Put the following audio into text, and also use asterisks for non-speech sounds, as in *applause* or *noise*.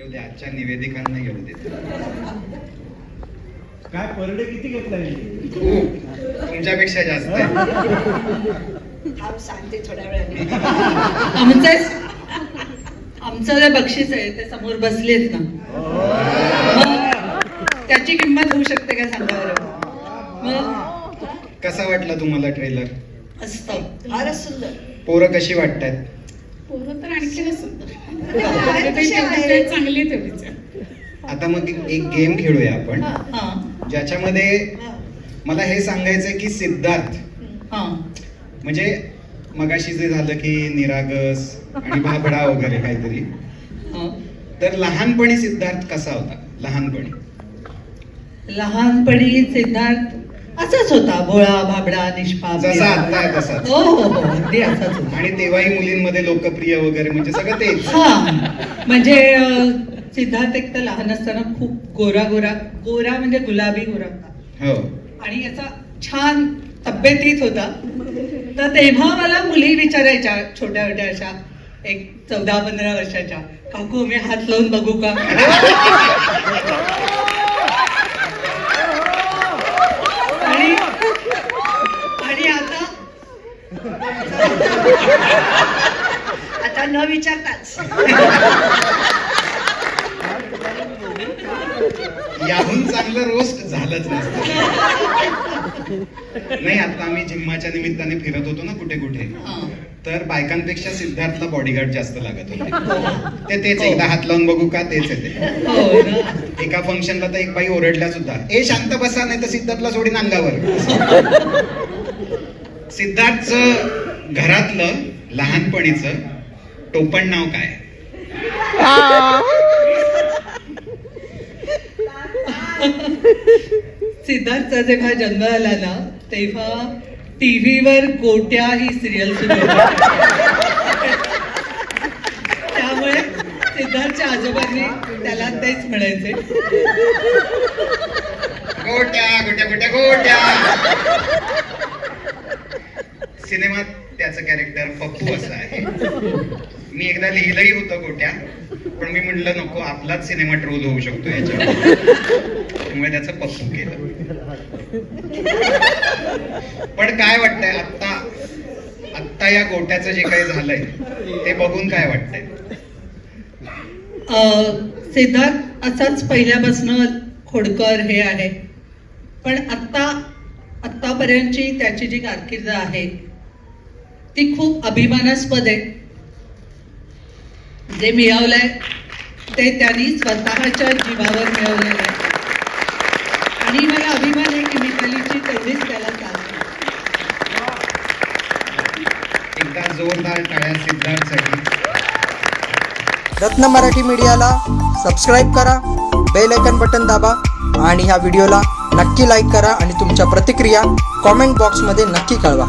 येऊ दे आजच्या निवेदिकांना येऊ दे. काय परडे किती घेतला तुमच्यापेक्षा जास्त. आमचं जे बक्षीस आहे ते समोर बसलेत ना. हो. त्याची किंमत होऊ शकते का सांगा कसा वाटला तुम्हाला ट्रेलर असत फारच सुंदर. पोरं कशी वाटतात? पोरं तर आणखीनच सुंदर. चांगली. आता मग एक गेम खेळूया आपण. ज्याच्यामध्ये. मला हे सांगायचंय की सिद्धार्थ. हा. म्हणजे मगाशी जे झालं की निरागस आणि भाबडा वगैरे काहीतरी. हा. तर लहानपणी सिद्धार्थ कसा होता? लहानपणी. लहानपणी सिद्धार्थ असाच होता भोळा भाबडा निष्पाप जसा आता आहे तसाच. हो हो हो अगदी असाच होता. आणि तेव्हाही मुलींमध्ये लोकप्रिय वगैरे म्हणजे सगळं तेच. हा म्हणजे अं, सिद्धार्थ एक तर लहान असताना खूप गोरा गोरा गोरा म्हणजे गुलाबी गोरा होता. हो. आणि याचा छान तब्येतीत होता. तर तेव्हा मला मुली विचारायच्या छोट्या छोट्या अशा एक चौदा पंधरा वर्षाच्या काकू मी हात लावून बघू का *laughs* आणि आणि आता आता न विचारताच. याहून चांगलं रोस्ट झालंच नसतं. नाही आता आम्ही जिम्माच्या निमित्ताने फिरत होतो ना कुठे कुठे. तर बायकांपेक्षा सिद्धार्थला बॉडीगार्ड जास्त लागत होते. ते तेच एकदा हात लावून बघू का तेच आहे ते. हो ना एका फंक्शनला तर एक बाई ओरडल्या सुद्धा ए शांत बसा नाही तर सिद्धार्थला सोडीन अंगावर. सिद्धार्थचं घरातलं लहानपणीचं टोपण नाव काय? सिद्धार्थचा जेव्हा जन्म झाला ना तेव्हा टीव्हीवर गोट्या ही सिरियल सुरू त्यामुळे सिद्धार्थच्या आजोबांनी त्याला तेच म्हणायचे. गोट्या गोट्या गोट्या गोट्या. सिनेमात त्याचं कॅरेक्टर पप्पू असं आहे. मी एकदा लिहिलंही होतं गोट्या पण मी म्हटलं नको आपलाच सिनेमा ट्रोल होऊ शकतो याच्यावर. त्यामुळे त्याचं पप्पू केलं. पण काय वाटतंय आत्ता आत्ता या गोट्याचं जे काही झालंय ते बघून काय वाटतंय? अं, सिद्धार्थ असाच पहिल्यापासून खोडकर हे आहे. पण आत्ता आत्तापर्यंतची त्याची जी कारकीर्द आहे ती खूप अभिमानास्पद आहे. जे मिळवलंय ते त्यांनी स्वतःच्या जीवावर मिळवलेलं आहे. आणि मला अभिमान आहे की मितालीची तेवढीच त्याला साथ आहे. एकदा जोरदार टाळ्या सिद्धार्थसाठी. रत्न मराठी मीडियाला सबस्क्राईब करा बेल आयकन बटन दाबा आणि ह्या व्हिडिओला नक्की लाईक करा आणि तुमच्या प्रतिक्रिया कॉमेंट बॉक्समध्ये नक्की कळवा.